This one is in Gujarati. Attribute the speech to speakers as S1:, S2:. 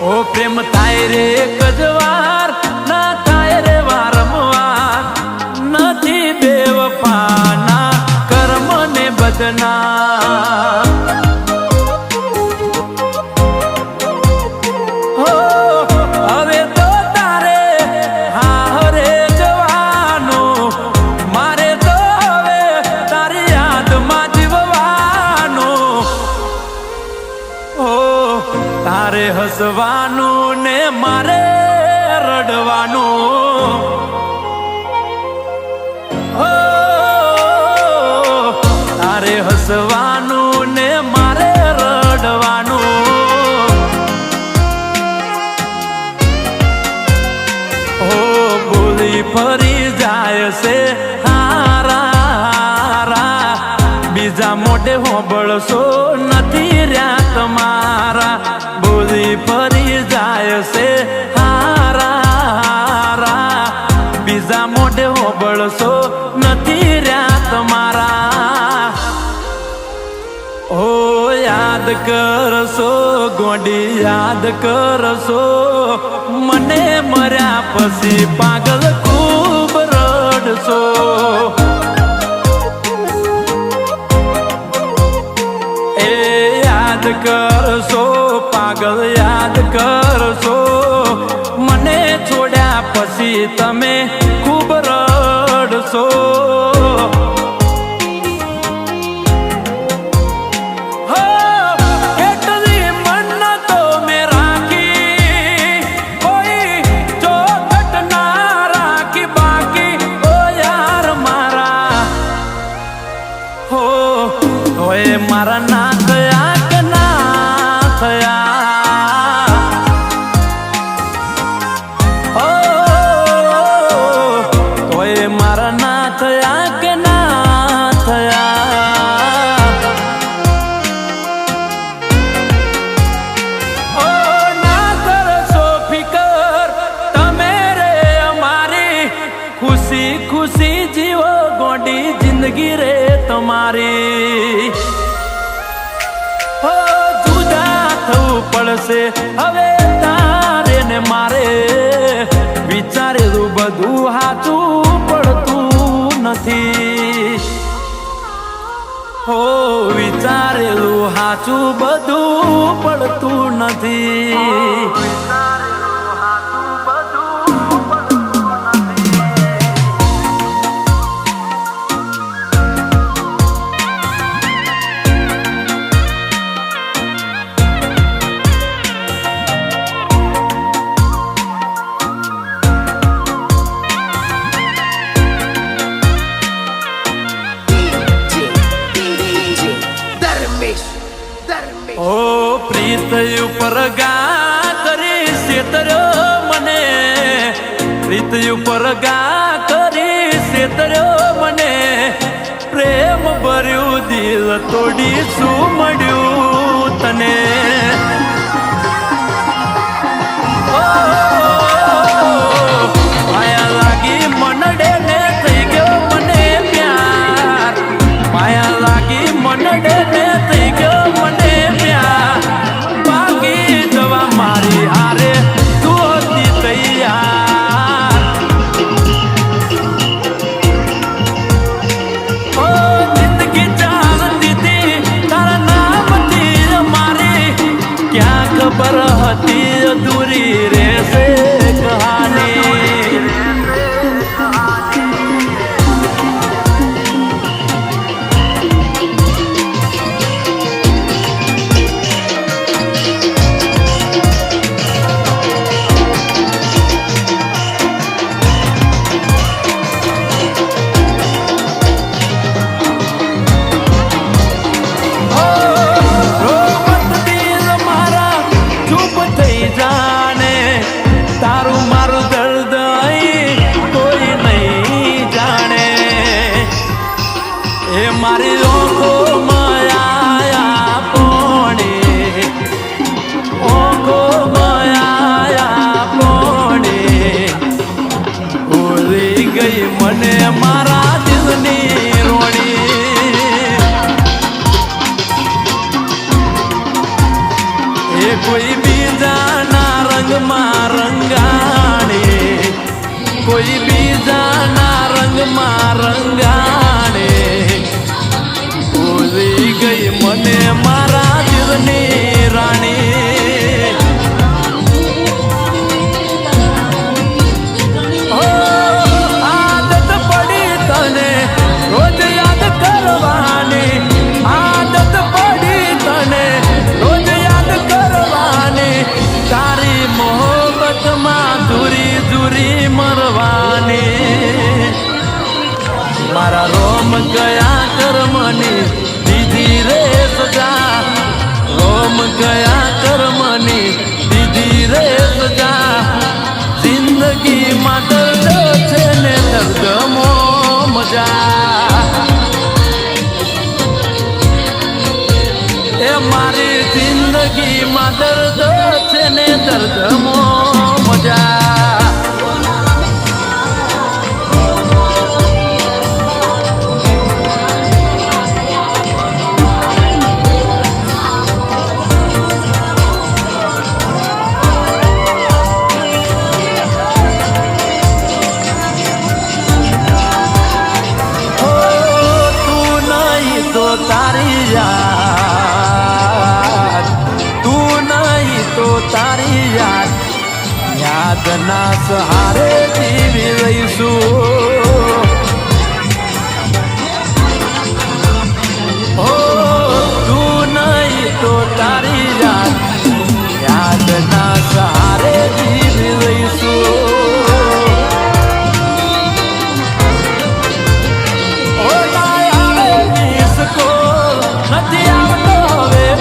S1: ઓ પ્રેમ થાય રે એક જ વાર, ના થાય રે વારંવાર નથી બેવફાના કર્મ ને બદના તારે હસવાનું ને મારે રડવાનું. તારે હસવાનું ને મારે રડવાનું. હો, બોલી ફરી જાય છે હારા હારા. બીજા મોઢે હોબળશો નથી યાદ કરશો, ગોડી યાદ કરશો. મને મર્યા પછી પાગલ ખૂબ રડશો. એ યાદ કરશો, પાગલ યાદ કરશો. મને છોડ્યા પછી તમે ખૂબ રડશો. ઓય મારા ના થયા કે ના થયા ઓ ઓય મારા ના થયા કે ના થયા ઓ ના કરશો ફિકર તમે રે અમારી ખુશી ખુશી જીવો ગોડી જિંદગી રે તમારી હો, જુદા થવું પડશે. હવે તારે ને મારે વિચારેલું બધું હાચું પડતું નથી. હો, વિચારેલું હાચું બધું પડતું નથી. પ્રીત ઉપર ગા કરી સેતર્યો મને. રીત ઉપર ગા કરી સેતર્યો મને. પ્રેમ ભર્યું દિલ તોડી શું મળ્યું મારા રોમ ગયા કર્મની દીધી રે સજા. રોમ ગયા તો તારી યાદ યાદના સહારે જીવી લઈશું. ઓ નહીં તો તારી